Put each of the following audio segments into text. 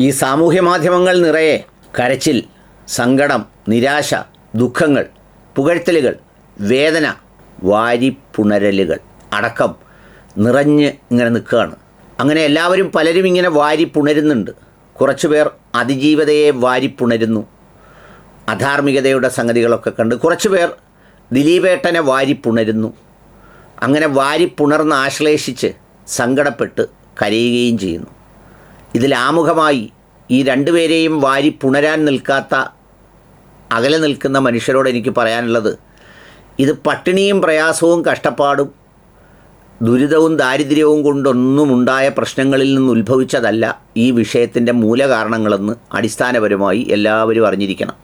ഈ സാമൂഹ്യ മാധ്യമങ്ങൾ നിറയെ കരച്ചിൽ സങ്കടം നിരാശ ദുഃഖങ്ങൾ പുകഴ്ത്തലുകൾ വേദന വാരിപ്പുണരലുകൾ അടക്കം നിറഞ്ഞ് ഇങ്ങനെ നിൽക്കുകയാണ്. അങ്ങനെ എല്ലാവരും പലരും ഇങ്ങനെ വാരിപ്പുണരുന്നുണ്ട്. കുറച്ചുപേർ അതിജീവതയെ വാരിപ്പുണരുന്നു. അധാർമികതയുടെ സംഗതികളൊക്കെ കണ്ട് കുറച്ചുപേർ ദിലീപേട്ടനെ വാരിപ്പുണരുന്നു. അങ്ങനെ വാരിപ്പുണർന്ന് ആശ്ലേഷിച്ച് സങ്കടപ്പെട്ട് കരയുകയും ചെയ്യുന്നു. ഇതിൽ ആമുഖമായി ഈ രണ്ടുപേരെയും വാരി പുണരാൻ നിൽക്കാത്ത അകലെ നിൽക്കുന്ന മനുഷ്യരോട് എനിക്ക് പറയാനുള്ളത് ഇത് പട്ടിണിയും പ്രയാസവും കഷ്ടപ്പാടും ദുരിതവും ദാരിദ്ര്യവും കൊണ്ടൊന്നും ഉണ്ടായ പ്രശ്നങ്ങളിൽ നിന്ന് ഉത്ഭവിച്ചതല്ല ഈ വിഷയത്തിന്റെ മൂലകാരണങ്ങളെന്ന് അടിസ്ഥാനപരമായി എല്ലാവരും അറിഞ്ഞിരിക്കണം.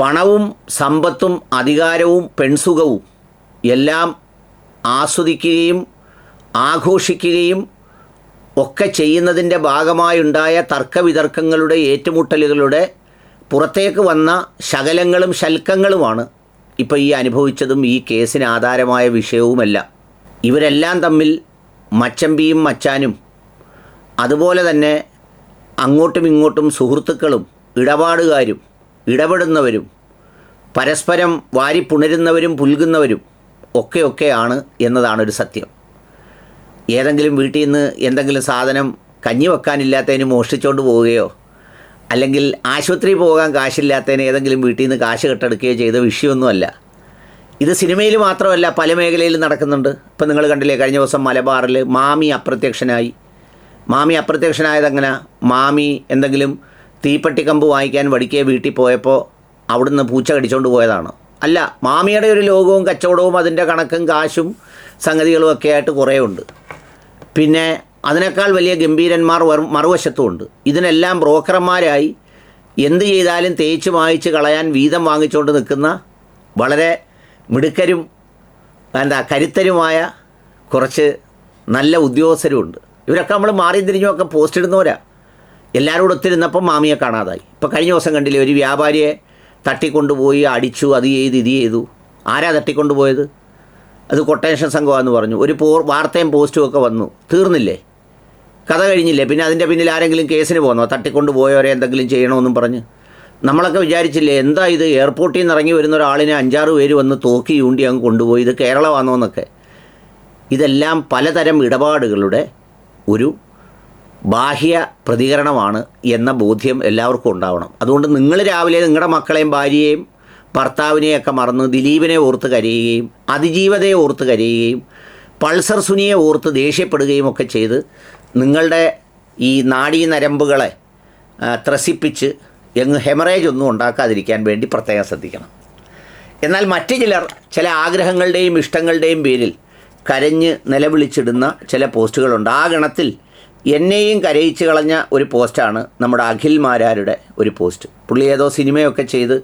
പണവും സമ്പത്തും അധികാരവും പെൺസുഖവും എല്ലാം ആസ്വദിക്കുകയും ആഘോഷിക്കുകയും ഒക്കെ ചെയ്യുന്നതിന്റെ ഭാഗമായുണ്ടായ തർക്കവിതർക്കങ്ങളുടെ ഏറ്റുമുട്ടലുകളുടെ പുറത്തേക്ക് വന്ന ശകലങ്ങളും ശൽക്കങ്ങളുമാണ് ഇപ്പോൾ ഈ അനുഭവിച്ചതും ഈ കേസിന് ആധാരമായ വിഷയവുമല്ല. ഇവരെല്ലാം തമ്മിൽ മച്ചമ്പിയും മച്ചാനും അതുപോലെ തന്നെ അങ്ങോട്ടും ഇങ്ങോട്ടും സുഹൃത്തുക്കളും ഇടപാടുകാരും ഇടപെടുന്നവരും പരസ്പരം വാരിപ്പുണരുന്നവരും പുൽകുന്നവരും ഒക്കെയൊക്കെയാണ് എന്നതാണൊരു സത്യം. ഏതെങ്കിലും വീട്ടിൽ നിന്ന് എന്തെങ്കിലും സാധനം കഞ്ഞി വെക്കാനില്ലാത്തതിന് മോഷ്ടിച്ചുകൊണ്ട് പോവുകയോ അല്ലെങ്കിൽ ആശുപത്രി പോകാൻ കാശില്ലാത്തതിന് ഏതെങ്കിലും വീട്ടിൽ നിന്ന് കാശ് കെട്ടെടുക്കുകയോ ചെയ്ത വിഷയമൊന്നുമല്ല. ഇത് സിനിമയിൽ മാത്രമല്ല പല മേഖലയിലും നടക്കുന്നുണ്ട്. ഇപ്പം നിങ്ങൾ കണ്ടില്ലേ കഴിഞ്ഞ ദിവസം മലബാറിൽ മാമി അപ്രത്യക്ഷനായി. മാമി അപ്രത്യക്ഷനായതെങ്ങനെ? മാമി എന്തെങ്കിലും തീപ്പെട്ടിക്കമ്പ് വാങ്ങിക്കാൻ വടിക്കേ വീട്ടിൽ പോയപ്പോൾ അവിടുന്ന് പൂച്ച കടിച്ചുകൊണ്ട് പോയതാണ്. അല്ല മാമിയുടെ ഒരു ലോകവും കച്ചവടവും അതിന്റെ കണക്കും കാശും സംഗതികളും ഒക്കെ ആയിട്ട് കുറേ ഉണ്ട്. പിന്നെ അതിനേക്കാൾ വലിയ ഗംഭീരന്മാർ മറുവശത്തുമുണ്ട്. ഇതിനെല്ലാം ബ്രോക്കർമാരായി എന്ത് ചെയ്താലും തേച്ച് മായിച്ച് കളയാൻ വീതം വാങ്ങിച്ചുകൊണ്ട് നിൽക്കുന്ന വളരെ മിടുക്കരും എന്താ കരുത്തരുമായ കുറച്ച് നല്ല ഉദ്യോഗസ്ഥരുമുണ്ട്. ഇവരൊക്കെ നമ്മൾ മാറി തിരിഞ്ഞുമൊക്കെ പോസ്റ്റ് ഇടുന്നവരാ. എല്ലാവരോടും ഒത്തിരുന്നപ്പം മാമിയെ കാണാതായി. ഇപ്പോൾ കഴിഞ്ഞ ദിവസം കണ്ടില്ലേ ഒരു വ്യാപാരിയെ തട്ടിക്കൊണ്ടുപോയി അടിച്ചു അത് ചെയ്ത് ഇത് ചെയ്തു. ആരാ തട്ടിക്കൊണ്ടുപോയത്? അത് കൊട്ടേഷൻ സംഘമാണെന്ന് പറഞ്ഞു. ഒരു പോ വാർത്തയും പോസ്റ്റും ഒക്കെ വന്നു. തീർന്നില്ലേ? കഥ കഴിഞ്ഞില്ലേ? പിന്നെ അതിന്റെ പിന്നിൽ ആരെങ്കിലും കേസിന് പോകണോ തട്ടിക്കൊണ്ട് പോയവരെ എന്തെങ്കിലും ചെയ്യണമെന്നും പറഞ്ഞ്. നമ്മളൊക്കെ വിചാരിച്ചില്ലേ എന്താ ഇത്? എയർപോർട്ടിൽ നിന്ന് ഇറങ്ങി വരുന്ന ഒരാളിനെ അഞ്ചാറ് പേര് വന്ന് തോക്കി യൂണ്ടി അങ്ങ് കൊണ്ടുപോയി. ഇത് കേരളമാണോ എന്നൊക്കെ ഇതെല്ലാം പലതരം ഇടപാടുകളുടെ ഒരു ബാഹ്യ പ്രതികരണമാണ് എന്ന ബോധ്യം എല്ലാവർക്കും ഉണ്ടാവണം. അതുകൊണ്ട് നിങ്ങൾ രാവിലെ നിങ്ങളുടെ മക്കളെയും ഭാര്യയെയും ഭർത്താവിനെയൊക്കെ മറന്ന് ദിലീപിനെ ഓർത്ത് കരയുകയും അതിജീവതയെ ഓർത്ത് കരയുകയും പൾസർ സുനിയെ ഓർത്ത് ദേഷ്യപ്പെടുകയും ഒക്കെ ചെയ്ത് നിങ്ങളുടെ ഈ നാഡീ നരമ്പുകളെ ത്രസിപ്പിച്ച് എങ്ങ് ഹെമറേജ് ഒന്നും ഉണ്ടാക്കാതിരിക്കാൻ വേണ്ടി പ്രത്യേകം ശ്രദ്ധിക്കണം. എന്നാൽ മറ്റു ചിലർ ചില ആഗ്രഹങ്ങളുടെയും ഇഷ്ടങ്ങളുടെയും പേരിൽ കരഞ്ഞ് നിലവിളിച്ചിടുന്ന ചില പോസ്റ്റുകളുണ്ട്. ആ ഗണത്തിൽ എന്നെയും കരയിച്ച് കളഞ്ഞ ഒരു പോസ്റ്റാണ് നമ്മുടെ അഖിൽ മാരാരുടെ ഒരു പോസ്റ്റ്. പുള്ളി ഏതോ സിനിമയൊക്കെ ചെയ്ത്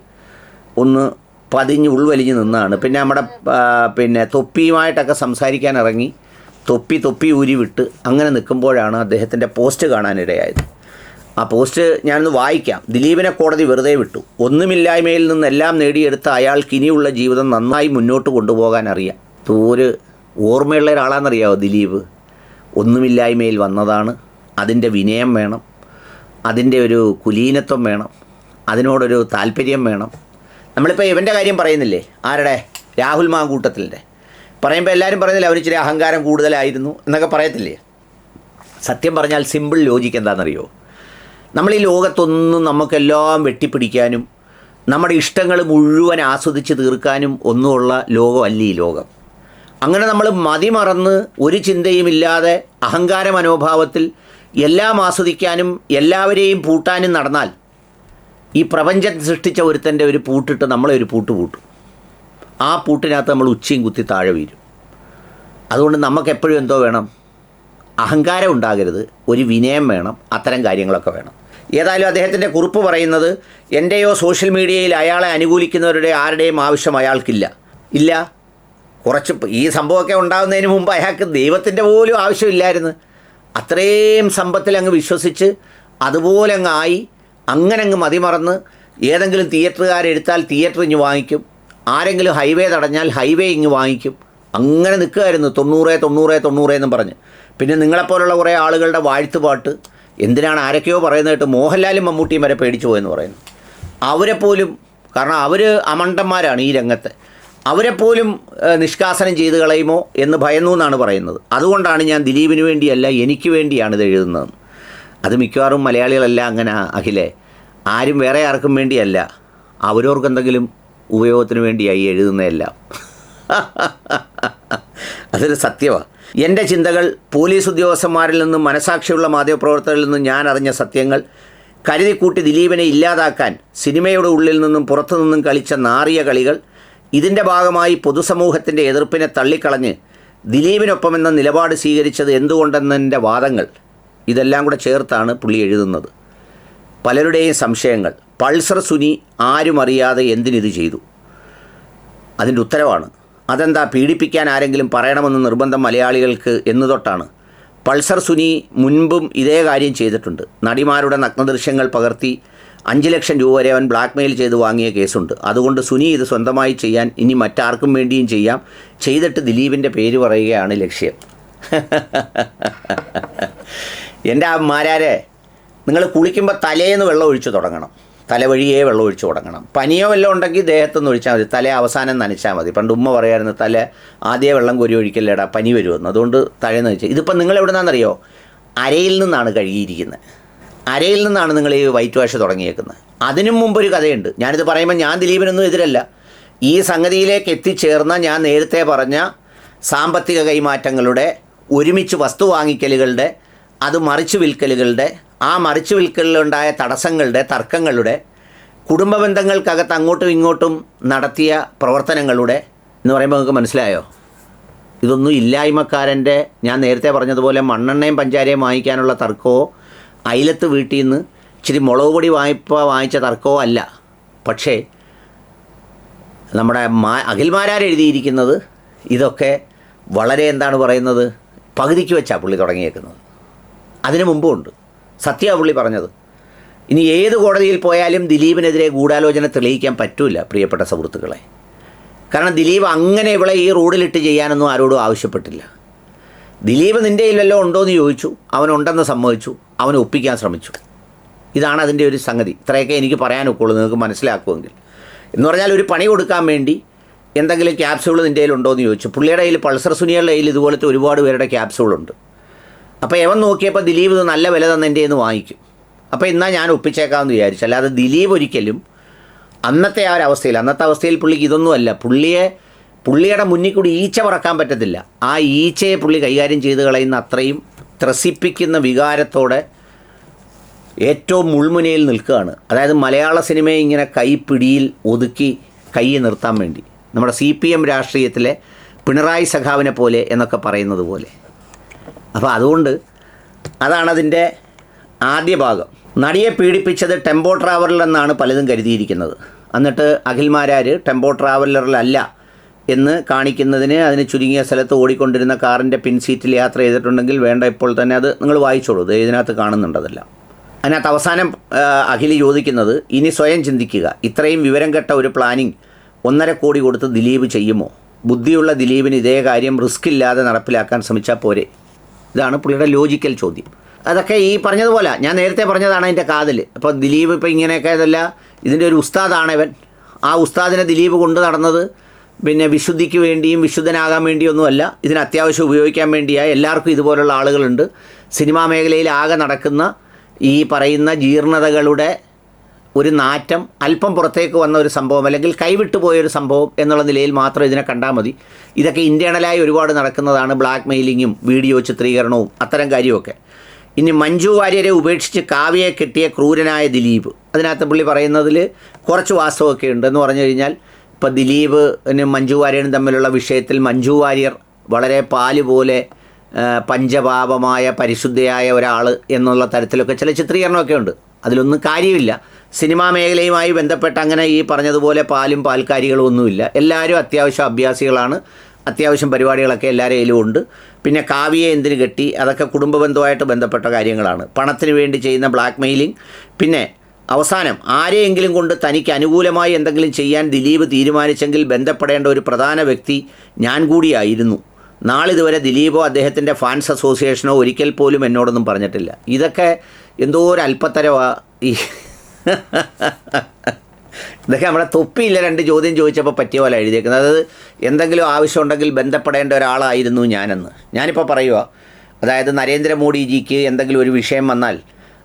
ഒന്ന് പതിഞ്ഞ് ഉൾവലിഞ്ഞ് നിന്നാണ്. പിന്നെ നമ്മുടെ പിന്നെ തൊപ്പിയുമായിട്ടൊക്കെ സംസാരിക്കാൻ ഇറങ്ങി. തൊപ്പി തൊപ്പി ഊരി വിട്ട് അങ്ങനെ നിൽക്കുമ്പോഴാണ് അദ്ദേഹത്തിന്റെ പോസ്റ്റ് കാണാനിടയായത്. ആ പോസ്റ്റ് ഞാനൊന്ന് വായിക്കാം. ദിലീപിനെ കോടതി വെറുതെ വിട്ടു. ഒന്നുമില്ലായ്മയിൽ നിന്നെല്ലാം നേടിയെടുത്ത അയാൾക്ക് ഇനിയുള്ള ജീവിതം നന്നായി മുന്നോട്ട് കൊണ്ടുപോകാൻ അറിയാം. ഒരു ഓർമ്മയുള്ള ഒരാളാണെന്നറിയാമോ ദിലീപ്? ഒന്നുമില്ലായ്മയിൽ വന്നതാണ്. അതിന്റെ വിനയം വേണം. അതിന്റെ ഒരു കുലീനത്വം വേണം. അതിനോടൊരു താല്പര്യം വേണം. നമ്മളിപ്പോൾ ഇവന്റെ കാര്യം പറയുന്നില്ലേ? ആരുടെ? രാഹുൽ മാങ്കൂട്ടത്തിന്റെ പറയുമ്പോൾ എല്ലാവരും പറയുന്നില്ല അവന് ഇച്ചിരി അഹങ്കാരം കൂടുതലായിരുന്നു എന്നൊക്കെ പറയത്തില്ലേ? സത്യം പറഞ്ഞാൽ സിമ്പിൾ ലോജിക്ക് എന്താണെന്നറിയോ? നമ്മൾ ഈ ലോകത്തൊന്നും നമുക്കെല്ലാം വെട്ടിപ്പിടിക്കാനും നമ്മുടെ ഇഷ്ടങ്ങൾ മുഴുവൻ ആസ്വദിച്ച് തീർക്കാനും ഒന്നുമുള്ള ലോകമല്ല ഈ ലോകം. അങ്ങനെ നമ്മൾ മതിമറന്ന് ഒരു ചിന്തയുമില്ലാതെ അഹങ്കാര മനോഭാവത്തിൽ എല്ലാം ആസ്വദിക്കാനും എല്ലാവരെയും പൂട്ടാനും നടന്നാൽ ഈ പ്രപഞ്ചം സൃഷ്ടിച്ച ഒരുത്തന്റെ ഒരു പൂട്ടിട്ട് നമ്മളെ ഒരു പൂട്ട് പൂട്ടും. ആ പൂട്ടിനകത്ത് നമ്മൾ ഉച്ചയും കുത്തി താഴെ വീരും അതുകൊണ്ട് നമുക്ക് എപ്പോഴും എന്തോ വേണം? അഹങ്കാരം ഉണ്ടാകരുത് ഒരു വിനയം വേണം അത്തരം കാര്യങ്ങളൊക്കെ വേണം. ഏതായാലും അദ്ദേഹത്തിന്റെ കുറിപ്പ് പറയുന്നത് എന്റെയോ സോഷ്യൽ മീഡിയയിൽ അയാളെ അനുകൂലിക്കുന്നവരുടെ ആരുടെയും ആവശ്യം അയാൾക്കില്ല. ഇല്ല. കുറച്ച് ഈ സംഭവമൊക്കെ ഉണ്ടാകുന്നതിന് മുമ്പ് അയാൾക്ക് ദൈവത്തിന്റെ പോലും ആവശ്യമില്ലായിരുന്നു അത്രയും സമ്പത്തിൽ അങ്ങ് വിശ്വസിച്ച് അതുപോലെ അങ്ങ് ആയി. അങ്ങനെ അങ്ങ് മതിമറന്ന് ഏതെങ്കിലും തിയേറ്ററുകാരെടുത്താൽ തിയേറ്റർ ഇങ്ങ് വാങ്ങിക്കും. ആരെങ്കിലും ഹൈവേ തടഞ്ഞാൽ ഹൈവേ ഇങ്ങ് വാങ്ങിക്കും. അങ്ങനെ നിൽക്കുമായിരുന്നു തൊണ്ണൂറേ തൊണ്ണൂറേ തൊണ്ണൂറേ എന്നും പറഞ്ഞ്. പിന്നെ നിങ്ങളെപ്പോലുള്ള കുറേ ആളുകളുടെ വാഴ്ത്തുപാട്ട് എന്തിനാണ് ആരൊക്കെയോ പറയുന്നത് കേട്ട് മോഹൻലാലും മമ്മൂട്ടിയും വരെ പേടിച്ചു പോയെന്ന് പറയുന്നു. അവരെപ്പോലും പോലും കാരണം അവർ അമണ്ടന്മാരാണ് ഈ രംഗത്തെ. അവരെപ്പോലും പോലും നിഷ്കാസനം ചെയ്ത് കളയുമോ എന്ന് ഭയന്നു എന്നാണ് പറയുന്നത്. അതുകൊണ്ടാണ് ഞാൻ ദിലീപിന് വേണ്ടിയല്ല എനിക്ക് വേണ്ടിയാണ് ഇത് എഴുതുന്നത്. അത് മിക്കവാറും മലയാളികളല്ല അങ്ങനെ അഖിലെ. ആരും വേറെ ആർക്കും വേണ്ടിയല്ല. അവരോർക്ക് എന്തെങ്കിലും ഉപയോഗത്തിന് വേണ്ടിയായി എഴുതുന്നതെല്ലാം അതൊരു സത്യമാണ് എന്റെ ചിന്തകൾ പോലീസ് ഉദ്യോഗസ്ഥന്മാരിൽ നിന്നും മനസാക്ഷിയുള്ള മാധ്യമപ്രവർത്തകരിൽ നിന്നും ഞാൻ അറിഞ്ഞ സത്യങ്ങൾ കരുതിക്കൂട്ടി ദിലീപിനെ ഇല്ലാതാക്കാൻ സിനിമയുടെ ഉള്ളിൽ നിന്നും പുറത്തു നിന്നും കളിച്ച നാറിയ കളികൾ ഇതിന്റെ ഭാഗമായി പൊതുസമൂഹത്തിന്റെ എതിർപ്പിനെ തള്ളിക്കളഞ്ഞ് ദിലീപിനൊപ്പമെന്ന നിലപാട് സ്വീകരിച്ചത് എന്തുകൊണ്ടെന്നതിന്റെ വാദങ്ങൾ ഇതെല്ലാം കൂടെ ചേർത്താണ് പുള്ളി എഴുതുന്നത്. പലരുടെയും സംശയങ്ങൾ. പൾസർ സുനി ആരും അറിയാതെ എന്തിനിത് ചെയ്തു? അതിന്റെ ഉത്തരവാണ്. അതെന്താ പീഡിപ്പിക്കാൻ ആരെങ്കിലും പറയണമെന്ന് നിർബന്ധം മലയാളികൾക്ക് എന്നു തൊട്ടാണ്. പൾസർ സുനി മുൻപും ഇതേ കാര്യം ചെയ്തിട്ടുണ്ട്. നടിമാരുടെ നഗ്നദൃശ്യങ്ങൾ പകർത്തി അഞ്ച് ലക്ഷം രൂപ വരെ അവൻ ബ്ലാക്ക്മെയിൽ ചെയ്ത് വാങ്ങിയ കേസുണ്ട്. അതുകൊണ്ട് സുനി ഇത് സ്വന്തമായി ചെയ്യാൻ ഇനി മറ്റാർക്കും വേണ്ടിയും ചെയ്യാം. ചെയ്തിട്ട് ദിലീപിന്റെ പേര് പറയുകയാണ് ലക്ഷ്യം. എന്റെ ആ മാരാരെ നിങ്ങൾ കുളിക്കുമ്പോൾ തലേന്ന് വെള്ളം ഒഴിച്ചു തുടങ്ങണം. തലവഴിയേ വെള്ളം ഒഴിച്ചു തുടങ്ങണം. പനിയോ വല്ലതും ഉണ്ടെങ്കിൽ ദേഹത്തുനിന്ന് ഒഴിച്ചാൽ മതി. തല അവസാനം നനച്ചാൽ മതി. പണ്ട് ഉമ്മ പറയായിരുന്നു തല ആദ്യ വെള്ളം കോരി ഒഴിക്കല്ലേടാ പനി വരുമെന്ന്. അതുകൊണ്ട് തലേന്ന് വെച്ചാൽ ഇതിപ്പോൾ നിങ്ങൾ എവിടെ നിന്നാണെന്നറിയോ അരയിൽ നിന്നാണ് കഴുകിയിരിക്കുന്നത്. അരയിൽ നിന്നാണ് നിങ്ങൾ ഈ വൈറ്റ് വാഷ് തുടങ്ങിയേക്കുന്നത്. അതിനും മുമ്പ് ഒരു കഥയുണ്ട്. ഞാനിത് പറയുമ്പോൾ ഞാൻ ദിലീപിനൊന്നും എതിരല്ല. ഈ സംഗതിയിലേക്ക് എത്തിച്ചേർന്ന ഞാൻ നേരത്തെ പറഞ്ഞ സാമ്പത്തിക കൈമാറ്റങ്ങളുടെ ഒരുമിച്ച് വസ്തു വാങ്ങിക്കലുകളുടെ അത് മറിച്ചു വിൽക്കലുകളുടെ ആ മറിച്ചു വിൽക്കലിലുണ്ടായ തടസ്സങ്ങളുടെ തർക്കങ്ങളുടെ കുടുംബ ബന്ധങ്ങൾക്കകത്ത് അങ്ങോട്ടും ഇങ്ങോട്ടും നടത്തിയ പ്രവർത്തനങ്ങളുടെ എന്ന് പറയുമ്പോൾ നിങ്ങൾക്ക് മനസ്സിലായോ? ഇതൊന്നും ഇല്ലായ്മക്കാരന്റെ ഞാൻ നേരത്തെ പറഞ്ഞതുപോലെ മണ്ണെണ്ണയും പഞ്ചാരയും വാങ്ങിക്കാനുള്ള തർക്കമോ അയിലത്ത് വീട്ടിൽ നിന്ന് ഇച്ചിരി മുളക് പൊടി വായ്പ വാങ്ങിച്ച തർക്കമോ അല്ല. പക്ഷേ നമ്മുടെ മാ അഖിൽമാരാർ എഴുതിയിരിക്കുന്നത് ഇതൊക്കെ വളരെ എന്താണ് പറയുന്നത് പകുതിക്ക് വെച്ചാണ് പുള്ളി തുടങ്ങിയേക്കുന്നത്. അതിനു മുമ്പുണ്ട് സത്യ പുള്ളി പറഞ്ഞത്. ഇനി ഏത് കോടതിയിൽ പോയാലും ദിലീപിനെതിരെ ഗൂഢാലോചന തെളിയിക്കാൻ പറ്റില്ല പ്രിയപ്പെട്ട സുഹൃത്തുക്കളെ. കാരണം ദിലീപ് അങ്ങനെ ഇവളെ ഈ റോഡിലിട്ട് ചെയ്യാനൊന്നും ആരോടും ആവശ്യപ്പെട്ടില്ല. ദിലീപ് നിന്റെ ഇല്ലല്ലോ ഉണ്ടോ എന്ന് ചോദിച്ചു അവനുണ്ടെന്ന് സമ്മതിച്ചു അവനെ ഒപ്പിക്കാൻ ശ്രമിച്ചു. ഇതാണ് അതിന്റെ ഒരു സംഗതി. ഇത്രയൊക്കെ എനിക്ക് പറയാനൊക്കുള്ളൂ നിങ്ങൾക്ക് മനസ്സിലാക്കുമെങ്കിൽ. എന്ന് പറഞ്ഞാൽ ഒരു പണി കൊടുക്കാൻ വേണ്ടി എന്തെങ്കിലും ക്യാപ്സ്യൂൾ നിന്റെ കയ്യിലുണ്ടോ എന്ന് ചോദിച്ചു. പുള്ളിയുടെ കയ്യിൽ പൾസർ സുനിയുടെ കയ്യിൽ ഇതുപോലത്തെ ഒരുപാട് പേരുടെ ക്യാപ്സ്യൂളുണ്ട്. അപ്പോൾ എവൻ നോക്കിയപ്പോൾ ദിലീപ് ഇത് നല്ല വില തന്നെ എന്റെ എന്ന് വാങ്ങിക്കും. അപ്പോൾ എന്നാൽ ഞാൻ ഒപ്പിച്ചേക്കാമെന്ന് വിചാരിച്ചു. അല്ലാതെ ദിലീപ് ഒരിക്കലും അന്നത്തെ ആ ഒരു അവസ്ഥയിൽ അന്നത്തെ അവസ്ഥയിൽ പുള്ളിക്ക് ഇതൊന്നുമല്ല പുള്ളിയെ പുള്ളിയുടെ മുന്നിൽ കൂടി ഈച്ച പറക്കാൻ പറ്റത്തില്ല. ആ ഈച്ചയെ പുള്ളി കൈകാര്യം ചെയ്ത് കളയുന്ന അത്രയും ത്രസിപ്പിക്കുന്ന വികാരത്തോടെ ഏറ്റവും മുൾമുനയിൽ നിൽക്കുകയാണ്. അതായത് മലയാള സിനിമയെ ഇങ്ങനെ കൈപ്പിടിയിൽ ഒതുക്കി കൈ നിർത്താൻ വേണ്ടി. നമ്മുടെ സി പി എം രാഷ്ട്രീയത്തിലെ പിണറായി സഖാവിനെ പോലെ എന്നൊക്കെ പറയുന്നത് പോലെ. അപ്പോൾ അതുകൊണ്ട് അതാണതിന്റെ ആദ്യ ഭാഗം. നടിയെ പീഡിപ്പിച്ചത് ടെമ്പോ ട്രാവലറിലെന്നാണ് പലതും കരുതിയിരിക്കുന്നത്. എന്നിട്ട് അഖിൽമാരാർ ടെമ്പോ ട്രാവലറിലല്ല എന്ന് കാണിക്കുന്നതിന് അതിന് ചുരുങ്ങിയ സ്ഥലത്ത് ഓടിക്കൊണ്ടിരുന്ന കാറിന്റെ പിൻ സീറ്റിൽ യാത്ര ചെയ്തിട്ടുണ്ടെങ്കിൽ വേണ്ട ഇപ്പോൾ തന്നെ അത് നിങ്ങൾ വായിച്ചോളൂ. ഇത് ഇതിനകത്ത് കാണുന്നുണ്ടതെല്ലാം അതിനകത്ത് അവസാനം അഖിലി ചോദിക്കുന്നത് ഇനി സ്വയം ചിന്തിക്കുക. ഇത്രയും വിവരം കെട്ട ഒരു പ്ലാനിങ് ഒന്നര കോടി കൊടുത്ത് ദിലീപ് ചെയ്യുമോ? ബുദ്ധിയുള്ള ദിലീപിന് ഇതേ കാര്യം റിസ്ക് ഇല്ലാതെ നടപ്പിലാക്കാൻ ശ്രമിച്ചാൽ പോരെ. ഇതാണ് പുള്ളിയുടെ ലോജിക്കൽ ചോദ്യം. അതൊക്കെ ഈ പറഞ്ഞതുപോലെ ഞാൻ നേരത്തെ പറഞ്ഞതാണ് അതിന്റെ കാതിൽ അപ്പോൾ ദിലീപ് ഇപ്പോൾ ഇങ്ങനെയൊക്കെ ഇതല്ല ഇതിന്റെ ഒരു ഉസ്താദാണ് ഇവൻ. ആ ഉസ്താദിനെ ദിലീപ് കൊണ്ട് നടന്നത് പിന്നെ വിശുദ്ധിക്ക് വേണ്ടിയും വിശുദ്ധനാകാൻ വേണ്ടിയൊന്നുമല്ല ഇതിന് അത്യാവശ്യം ഉപയോഗിക്കാൻ വേണ്ടിയായി. എല്ലാവർക്കും ഇതുപോലുള്ള ആളുകളുണ്ട്. സിനിമാ മേഖലയിൽ ആകെ നടക്കുന്ന ഈ പറയുന്ന ജീർണതകളുടെ ഒരു നാറ്റം അല്പം പുറത്തേക്ക് വന്ന ഒരു സംഭവം അല്ലെങ്കിൽ കൈവിട്ടു പോയൊരു സംഭവം എന്നുള്ള നിലയിൽ മാത്രം ഇതിനെ കണ്ടാൽ മതി. ഇതൊക്കെ ഇന്റേണലായി ഒരുപാട് നടക്കുന്നതാണ് ബ്ലാക്ക് മെയിലിങ്ങും വീഡിയോ ചിത്രീകരണവും അത്തരം കാര്യമൊക്കെ. ഇനി മഞ്ജു വാര്യരെ ഉപേക്ഷിച്ച് കാവ്യയെ കിട്ടിയ ക്രൂരനായ ദിലീപ്. അതിനകത്ത് പുള്ളി പറയുന്നതിൽ കുറച്ച് വാസ്തവമൊക്കെ ഉണ്ട് എന്ന് പറഞ്ഞു കഴിഞ്ഞാൽ ഇപ്പോൾ ദിലീപിനും മഞ്ജു വാര്യനും തമ്മിലുള്ള വിഷയത്തിൽ മഞ്ജു വാര്യർ വളരെ പാൽ പോലെ പഞ്ചപാപമായ പരിശുദ്ധയായ ഒരാൾ എന്നുള്ള തരത്തിലൊക്കെ ചില ചിത്രീകരണമൊക്കെ ഉണ്ട്. അതിലൊന്നും കാര്യമില്ല. സിനിമാ മേഖലയുമായി ബന്ധപ്പെട്ട് അങ്ങനെ ഈ പറഞ്ഞതുപോലെ പാലും പാൽക്കാരികളും ഒന്നുമില്ല. എല്ലാവരും അത്യാവശ്യം അഭ്യാസികളാണ്. അത്യാവശ്യം പരിപാടികളൊക്കെ എല്ലാവരുടെ കയ്യിലും ഉണ്ട്. പിന്നെ കാവ്യയെ എന്തിന് കെട്ടി? അതൊക്കെ കുടുംബ ബന്ധമായിട്ട് ബന്ധപ്പെട്ട കാര്യങ്ങളാണ്. പണത്തിന് വേണ്ടി ചെയ്യുന്ന ബ്ലാക്ക് മെയിലിംഗ് പിന്നെ അവസാനം ആരെയെങ്കിലും കൊണ്ട് തനിക്ക് അനുകൂലമായി എന്തെങ്കിലും ചെയ്യാൻ ദിലീപ് തീരുമാനിച്ചെങ്കിൽ ബന്ധപ്പെടേണ്ട ഒരു പ്രധാന വ്യക്തി ഞാൻ കൂടിയായിരുന്നു. നാളിതുവരെ ദിലീപോ അദ്ദേഹത്തിന്റെ ഫാൻസ് അസോസിയേഷനോ ഒരിക്കൽ പോലും എന്നോടൊന്നും പറഞ്ഞിട്ടില്ല. ഇതൊക്കെ എന്തോ ഒരു അല്പത്തരവാ ഈ ഇതൊക്കെ നമ്മുടെ തൊപ്പിയില്ല രണ്ട് ചോദ്യം ചോദിച്ചപ്പോൾ പറ്റിയ പോലെ എഴുതിയേക്കുന്നത്. അതായത് എന്തെങ്കിലും ആവശ്യമുണ്ടെങ്കിൽ ബന്ധപ്പെടേണ്ട ഒരാളായിരുന്നു ഞാനെന്ന്. ഞാനിപ്പോൾ പറയുക അതായത് നരേന്ദ്രമോദിജിക്ക് എന്തെങ്കിലും ഒരു വിഷയം വന്നാൽ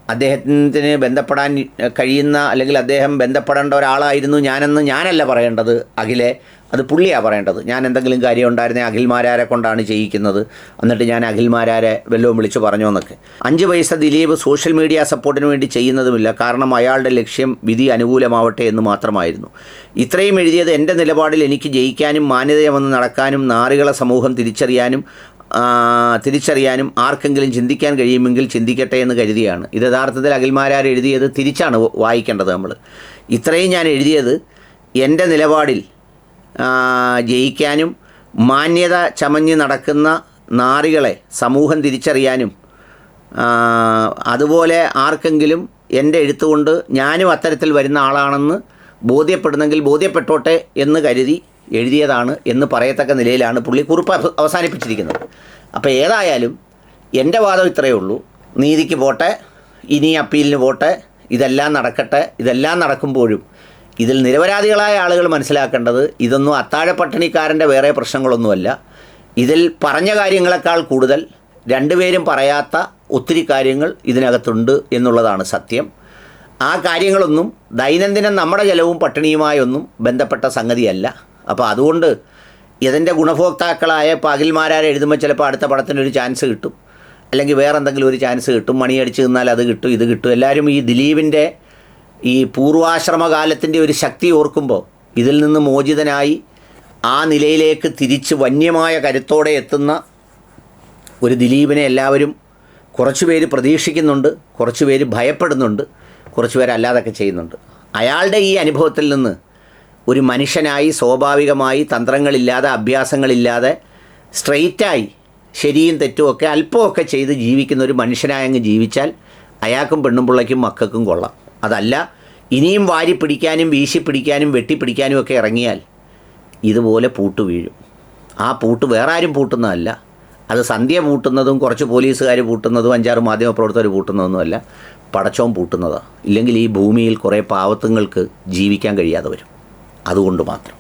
അദ്ദേഹത്തിന് ബന്ധപ്പെടാൻ കഴിയുന്ന അല്ലെങ്കിൽ അദ്ദേഹം ബന്ധപ്പെടേണ്ട ഒരാളായിരുന്നു ഞാനെന്ന് ഞാനല്ല പറയേണ്ടത് അഖിലെ. അത് പുള്ളിയാണ് പറയേണ്ടത്. ഞാൻ എന്തെങ്കിലും കാര്യം ഉണ്ടായിരുന്നേ അഖിൽമാരാരെ കൊണ്ടാണ് ചെയ്യിക്കുന്നത്. എന്നിട്ട് ഞാൻ അഖിൽമാരാരെ വല്ലതും വിളിച്ച് പറഞ്ഞു എന്നൊക്കെ. അഞ്ച് പൈസ ദിലീപ് സോഷ്യൽ മീഡിയ സപ്പോർട്ടിന് വേണ്ടി ചെയ്യുന്നതുമില്ല. കാരണം അയാളുടെ ലക്ഷ്യം വിധി അനുകൂലമാവട്ടെ എന്ന് മാത്രമായിരുന്നു. ഇത്രയും എഴുതിയത് എന്റെ നിലപാടിൽ എനിക്ക് ജയിക്കാനും മാന്യതയമെന്ന് നടക്കാനും നാറികളെ സമൂഹം തിരിച്ചറിയാനും തിരിച്ചറിയാനും ആർക്കെങ്കിലും ചിന്തിക്കാൻ കഴിയുമെങ്കിൽ ചിന്തിക്കട്ടെ എന്ന് കരുതിയാണ്. ഇത് യഥാർത്ഥത്തിൽ അഖിൽമാരാർ എഴുതിയത് തിരിച്ചാണ് വായിക്കേണ്ടത് നമ്മൾ ഇത്രയും ഞാൻ എഴുതിയത് എന്റെ നിലപാടിൽ ജയിക്കാനും മാന്യത ചമഞ്ഞ് നടക്കുന്ന നാറികളെ സമൂഹം തിരിച്ചറിയാനും അതുപോലെ ആർക്കെങ്കിലും എന്റെ എഴുത്തുകൊണ്ട് ഞാനും അത്തരത്തിൽ വരുന്ന ആളാണെന്ന് ബോധ്യപ്പെടുന്നെങ്കിൽ ബോധ്യപ്പെട്ടോട്ടെ എന്ന് കരുതി എഴുതിയതാണ് എന്ന് പറയത്തക്ക നിലയിലാണ് പുള്ളി കുറിപ്പ് അവസാനിപ്പിച്ചിരിക്കുന്നത്. അപ്പോൾ ഏതായാലും എന്റെ വാദം ഇത്രയേ ഉള്ളൂ. നീതിക്ക് പോട്ടെ ഇനി അപ്പീലിന് പോട്ടെ ഇതെല്ലാം നടക്കട്ടെ ഇതെല്ലാം നടക്കുമ്പോഴും ഇതിൽ നിരപരാധികളായ ആളുകൾ മനസ്സിലാക്കേണ്ടത് ഇതൊന്നും അത്താഴപ്പട്ടിണിക്കാരന്റെ വേറെ പ്രശ്നങ്ങളൊന്നുമല്ല. ഇതിൽ പറഞ്ഞ കാര്യങ്ങളെക്കാൾ കൂടുതൽ രണ്ടുപേരും പറയാത്ത ഒത്തിരി കാര്യങ്ങൾ ഇതിനകത്തുണ്ട് എന്നുള്ളതാണ് സത്യം. ആ കാര്യങ്ങളൊന്നും ദൈനംദിനം നമ്മുടെ ചെലവും പട്ടിണിയുമായൊന്നും ബന്ധപ്പെട്ട സംഗതിയല്ല. അപ്പോൾ അതുകൊണ്ട് ഇതിന്റെ ഗുണഭോക്താക്കളായ പകിൽമാരാരെ എഴുതുമ്പോൾ ചിലപ്പോൾ അടുത്ത പടത്തിനൊരു ചാൻസ് കിട്ടും. അല്ലെങ്കിൽ വേറെ എന്തെങ്കിലും ഒരു ചാൻസ് കിട്ടും. മണിയടിച്ച് നിന്നാൽ അത് കിട്ടും ഇത് കിട്ടും. എല്ലാവരും ഈ ദിലീപിന്റെ ഈ പൂർവാശ്രമകാലത്തിന്റെ ഒരു ശക്തി ഓർക്കുമ്പോൾ ഇതിൽ നിന്ന് മോചിതനായി ആ നിലയിലേക്ക് തിരിച്ച് വന്യമായ കരുത്തോടെ എത്തുന്ന ഒരു ദിലീപിനെ എല്ലാവരും കുറച്ചു പേര് പ്രതീക്ഷിക്കുന്നുണ്ട് കുറച്ച് പേര് ഭയപ്പെടുന്നുണ്ട് കുറച്ച് പേര് അല്ലാതൊക്കെ ചെയ്യുന്നുണ്ട്. അയാളുടെ ഈ അനുഭവത്തിൽ നിന്ന് ഒരു മനുഷ്യനായി സ്വാഭാവികമായി തന്ത്രങ്ങളില്ലാതെ അഭ്യാസങ്ങളില്ലാതെ സ്ട്രെയിറ്റായി ശരിയും തെറ്റുമൊക്കെ അല്പമൊക്കെ ചെയ്ത് ജീവിക്കുന്ന ഒരു മനുഷ്യനായി അങ്ങ് ജീവിച്ചാൽ അയാൾക്കും പെണ്ണും പിള്ളയ്ക്കും മക്കൾക്കും കൊള്ളാം. അതല്ല ഇനിയും വാരി പിടിക്കാനും വീശി പിടിക്കാനും വെട്ടിപ്പിടിക്കാനും ഒക്കെ ഇറങ്ങിയാൽ ഇതുപോലെ പൂട്ട് വീഴും. ആ പൂട്ട് വേറെ ആരും പൂട്ടുന്നതല്ല. അത് സന്ധ്യ പൂട്ടുന്നതും കുറച്ച് പോലീസുകാർ പൂട്ടുന്നതും അഞ്ചാറ് മാധ്യമപ്രവർത്തകർ പൂട്ടുന്നതൊന്നുമല്ല. പടച്ചോൻ പൂട്ടുന്നതാണ് ഇല്ലെങ്കിൽ ഈ ഭൂമിയിൽ കുറേ പാവത്തുങ്ങൾക്ക് ജീവിക്കാൻ കഴിയാതെ വരും. അതുകൊണ്ട് മാത്രം.